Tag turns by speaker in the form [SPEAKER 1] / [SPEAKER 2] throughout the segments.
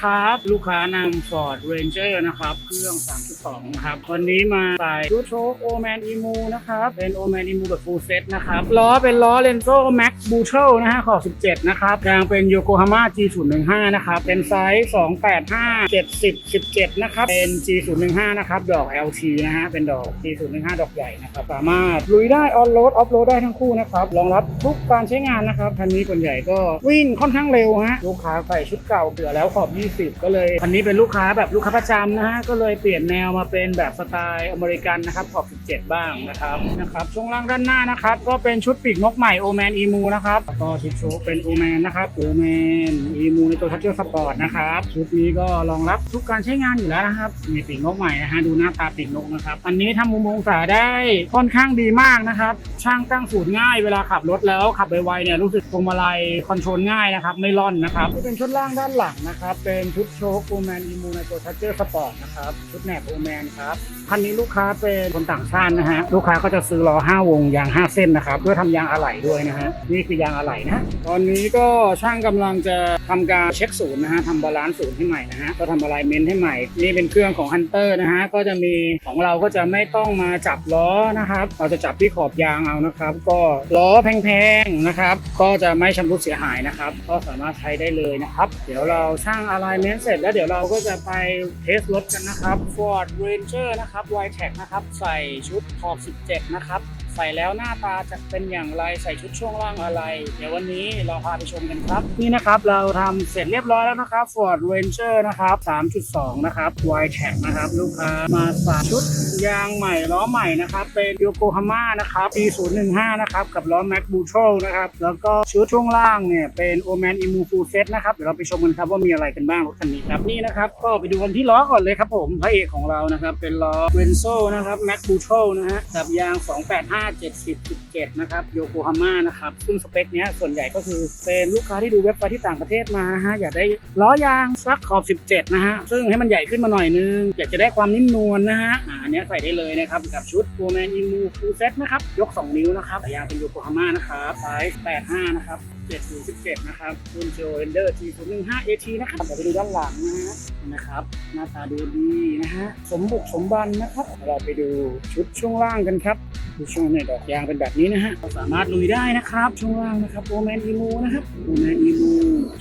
[SPEAKER 1] นะครับ ลูกค้านำ Ford Ranger นะครับ เครื่อง 3.2นะครับ วันนี้มาใส่ชุดโชคโอแมนอีมูนะครับ เป็นโอแมนอีมูแบบ full set นะครับ ล้อเป็นล้อ Lenzo Max b u t e l นะฮะขอบ17 นะครับยางเป็น Yokohama G015 นะครับ เป็นไซส์ 285 70 17 นะครับ เป็น G015 นะครับ ดอก LT นะฮะ เป็นดอก G015 ดอกใหญ่นะครับ สามารถลุยได้ออนโรดออฟโรดได้ทั้งคู่นะครับ รองรับทุกการใช้งานนะครับ คันนี้ส่วนใหญ่ก็วิ่งค่อนข้างเร็วฮะ ลูกค้าใส่ชุดเก่าเผื่อแล้วขอบ20ก็เลยคันนี้เป็นลูกค้าแบบลูกค้าประจำนะฮะก็เลยเปลี่ยนแนวมาเป็นแบบสไตล์อเมริกันนะครับขอบ17 บ้างนะครับนะครับช่วงล่างด้านหน้านะครับก็เป็นชุดปีกนกใหม่โอแมนอีมูนะครับแล้วก็ทิปโชคเป็นโอแมนนะครับโอแมนอีมูในตัวทัชเจอร์สปอร์ตนะครับชุดนี้ก็รองรับทุกการใช้งานอยู่แล้วนะครับมีปีกนกใหม่นะฮะดูหน้าตาปีกนกนะครับอันนี้ทำมุมองศาได้ค่อนข้างดีมากนะครับช่างตั้งสูตรง่ายเวลาขับรถแล้วขับไวๆเนี่ยรู้สึกพวงมาลัยคอนโทรลง่ายนะครับไม่ร่อนนะครับเป็นชุดล่างด้านหลังนะครับเป็น็นชุดโชคโอแมนอีมูในตัวทัชเจอร์สปอร์ตนะครับ ชุดแหนบโอแมนครับคันนี้ลูกค้าเป็นคนต่างชาตินะฮะ ลูกค้าก็จะซื้อล้อ5วงยาง 5 เส้นนะครับ เพื่อทำยางอะไหล่ด้วยนะฮะ นี่คือยางอะไหล่นะ ตอนนี้ก็ช่างกำลังจะทำการเช็คศูนย์นะฮะทำบาลานซ์ศูนย์ให้ใหม่นะฮะ ก็ทำอะไรเมนให้ใหม่ นี่เป็นเครื่องของ Hunter นะฮะ ก็จะมีของเราก็จะไม่ต้องมาจับล้อนะครับ เราจะจับที่ขอบยางเอานะครับ ก็ล้อแพงๆนะครับ ก็จะไม่ชำรุดเสียหายนะครับ ก็สามารถใช้ได้เลยนะครับ เดี๋ยวเราช่างอะไรเมนเสร็จแล้วเดี๋ยวเราก็จะไปเทสรถกันนะครับ Ford Ranger นะครับ y t e c นะครับ ใส่ชุดขอบ 17 นะครับ ส่แล้วหน้าตาจะเป็นอย่างไรใส่ชุดช่วงล่างอะไร เดี๋ยววันนี้เราพาไปชมกันครับ นี่นะครับเราทำเสร็จเรียบร้อยแล้วนะครับ Ford Ranger นะครับ 3.2 นะครับ y t e c นะครับ ลูกค้ามาส่ชุดยางใหม่ล้อใหม่นะครับ เป็น Yokohama นะครับ P015 นะครับ กับล้อ Max b u t r o นะครับ แล้วก็ชุดช่วงล่างเนี่ยเป็น Oman Imu Full Set นะครับ เดี๋ยวเราไปชมกันครับว่ามีอะไรกันบ้างรถคันนี้ครับนี่นะครับก็ไปดูกันที่ล้อก่อนเลยครับผมพระเอกของเรานะครับเป็นล้อ Renzo นะครับ Max b u t r o นะฮะกับยาง 285 70 17 นะครับโยโกฮาม่านะครับซึ่งสเปคเนี้ยส่วนใหญ่ก็คือเป็นลูกค้าที่ดูเว็บไซต์ที่ต่างประเทศมาฮะอยากได้ล้อยางซักขอบ 17 นะฮะซึ่งให้มันใหญ่ขึ้นมาหน่อยนึง อยากจะได้ความนิ่มนวลนะฮะอันนี้ใส่ได้เลยนะครับกับชุด Oman Imu Full Set นะครับยก 2 นิ้วนะครับยางเป็นโยโกฮาม่านะครับไซส์85 นะครับ 7ถึง17 นะครับรุ่นโจเรนเดอร์ T015 AT นะครับเดี๋ยวไปดูด้านหลังนะฮะนะครับ หน้าตาดูดีนะฮะ สมบุกสมบันนะครับ เราไปดูชุดช่วงล่างกันครับดูช่วงในดอกยางเป็นแบบนี้นะฮะเราสามารถลุยได้นะครับ ช่วงล่างนะครับโอแมนอีมูนะครับโอแมนอีมู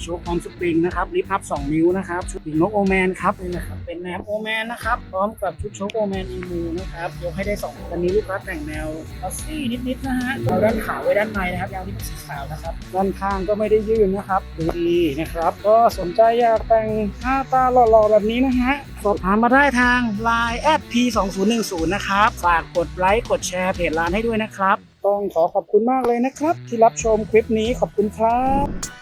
[SPEAKER 1] ชว์พร้อมสปริงนะครับลิฟต์อัพ2นิ้วนะครับชุดปีกนกโอแมนครับนี่นะครับเป็นแนวโอแมนนะครับพร้อมกับชุดโชว์โอแมนอีมูนะครับยกให้ได้สองอันนี้ลูกค้าแต่งแนวออสซี่นิดๆนะฮะเราด้านขาวไว้ด้านในนะครับยางที่เป็นสีขาวนะครับด้านข้างก็ไม่ได้ยื่นนะครับดูดีนะครับก็สนใจอยากแต่งหน้าตาหล่อๆแบบนี้นะฮะสอบถามมาได้ทาง Line แอด P2010 นะครับฝากกดไลค์กดแชร์เพจร้านให้ด้วยนะครับ ต้องขอขอบคุณมากเลยนะครับ ที่รับชมคลิปนี้ขอบคุณครับ